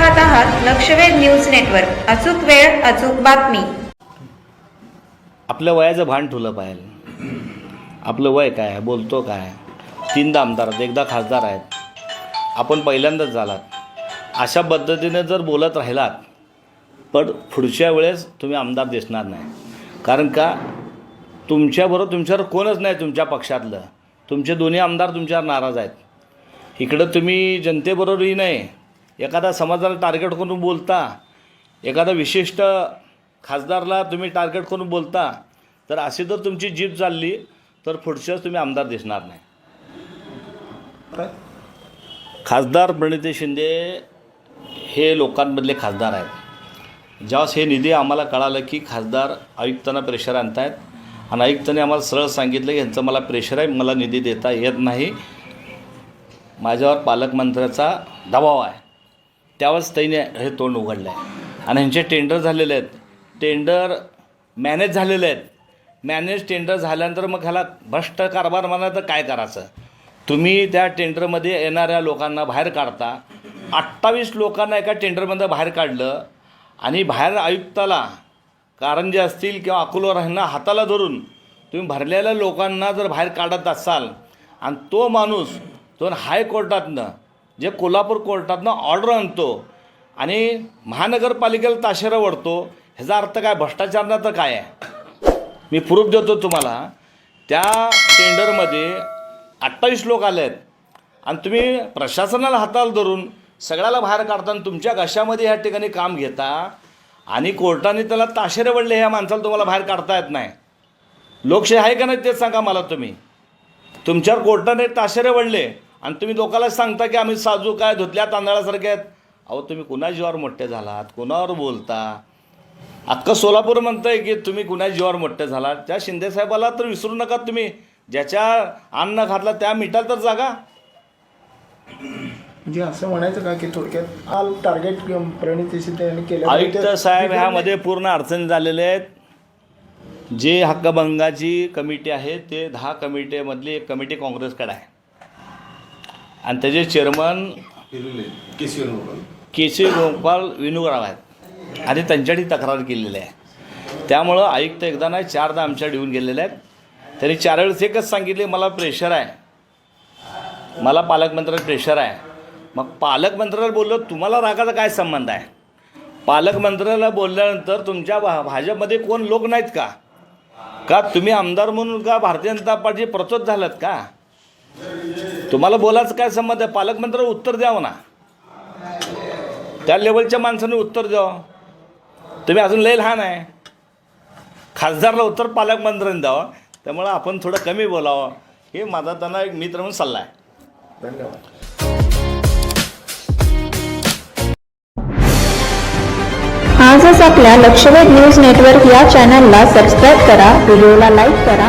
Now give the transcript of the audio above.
लक्षवेध news network. अचूक वेळ अचूक बातमी. आपल्या वयाचं भान ठुलं पाहिजे आपलं वय काय आहे? बोलतो काय तीनदा आमदार आहेत एकदा खासदार आहेत. आपण पहिल्यांदाच झालात. अशा पद्धतीने जर बोलत राहिलात पण पुढच्या वेळेस तुम्ही आमदार दिसणार नाही. कारण का? तुमच्याबरोबर तुमच्यावर कोणच नाही तुमच्या पक्षातलं. तुमचे दोन्ही आमदार तुमच्यावर नाराज आहेत. इकडं तुम्ही जनतेबरोबरही नाही एखादा समाजाला टार्गेट करून बोलता एखादा विशिष्ट खासदारला तुम्ही टार्गेट करून बोलता तर अशी जर तुमची जीप चालली तर पुढच्याच तुम्ही आमदार दिसणार नाही. खासदार प्रणिती शिंदे हे लोकांमधले खासदार आहेत. ज्यावेळेस हे निधी आम्हाला कळालं की खासदार आयुक्तांना प्रेशर आणतायत आणि आयुक्तांनी आम्हाला सरळ सांगितलं की ह्यांचं मला प्रेशर आहे मला निधी देता येत नाही. माझ्यावर पालकमंत्र्याचा दबाव आहे. त्यावेळेस ताईने हे तोंड उघडलं आहे आणि ह्यांचे टेंडर झालेले आहेत. टेंडर मॅनेज झालेले आहेत. मॅनेज टेंडर झाल्यानंतर मग ह्याला भ्रष्ट कारभार म्हणा तर काय करायचं? तुम्ही त्या टेंडरमध्ये येणाऱ्या लोकांना बाहेर काढता. अठ्ठावीस लोकांना एका टेंडरमध्ये बाहेर काढलं. आणि बाहेर आयुक्ताला कारण जे असतील किंवा अकोला ह्यांना हाताला धरून तुम्ही भरलेल्या लोकांना जर बाहेर काढत असाल आणि तो माणूस दोन हायकोर्टातनं जे कोल्हापूर कोर्टातनं ऑर्डर आणतो आणि महानगरपालिकेला ताशेरा ओढतो ह्याचा अर्थ काय? भ्रष्टाचारनं तर काय आहे? मी प्रूफ देतो तुम्हाला. त्या टेंडरमध्ये अठ्ठावीस लोक आले आहेत. आणि तुम्ही प्रशासनाला हाताला धरून सगळ्याला बाहेर काढताना तुमच्या घशामध्ये ह्या ठिकाणी काम घेता आणि कोर्टाने त्याला ताशेरे वडले ह्या माणसाला तुम्हाला बाहेर काढता येत नाही. लोकशाही आहे का नाही तेच सांगा मला तुम्ही. तुमच्यावर कोर्टाने ताशेरे वडले आणि तुम्ही लोकांना सांगता की आम्ही साजू काय धुतल्या तांदळासारखे आहेत. अहो तुम्ही कुणा जीवावर मोठे झालात? कुणावर बोलता? अख्खं सोलापूर म्हणतंय की तुम्ही कुणा जीवावर मोठे झालात? त्या शिंदेसाहेबाला तर विसरू नका तुम्ही. ज्याच्या अन्न घातला त्या मिठाल तर जागा. म्हणजे असं म्हणायचं का की थोडक्यात आल टार्गेट प्रणिती यांनी केलं आयुक्त साहेब ह्यामध्ये पूर्ण अडचणी झालेले आहेत. जे हक्कभंगाची कमिटी आहे ते दहा कमिटीमधली एक कमिटी काँग्रेसकडे आहे. आणि त्याचे chairman K C Gopal Vinurao आहेत. आणि त्यांच्यासाठी तक्रार केलेली आहे. त्यामुळं आयुक्त एकदा नाही चारदा आमच्या येऊन गेलेले आहेत. त्यांनी चार वेळेस एकच सांगितले मला प्रेशर आहे. मला पालकमंत्र्याला प्रेशर आहे. मग पालकमंत्र्याला बोललो तुम्हाला रागाचा काय संबंध आहे? पालकमंत्र्याला बोलल्यानंतर तुमच्या भा भाजपमध्ये कोण लोक नाहीत का? का तुम्ही आमदार म्हणून का भारतीय जनता पार्टी प्रचोद झालात का? तुम्हाला बोलायचं काय संबंध आहे? पालकमंत्र्याला उत्तर द्यावं ना. त्या लेवलच्या माणसाने उत्तर द्यावं. तुम्ही अजून लय लहान आहे. खासदारला उत्तर पालकमंत्र्यांनी द्यावं. त्यामुळं आपण थोडं कमी बोलावं. हे माझा त्यांना एक मित्र म्हणून सल्ला आहे. धन्यवाद. आजच आपल्या लक्षवेध न्यूज नेटवर्क या चॅनलला सबस्क्राईब करा व्हिडिओला लाईक करा.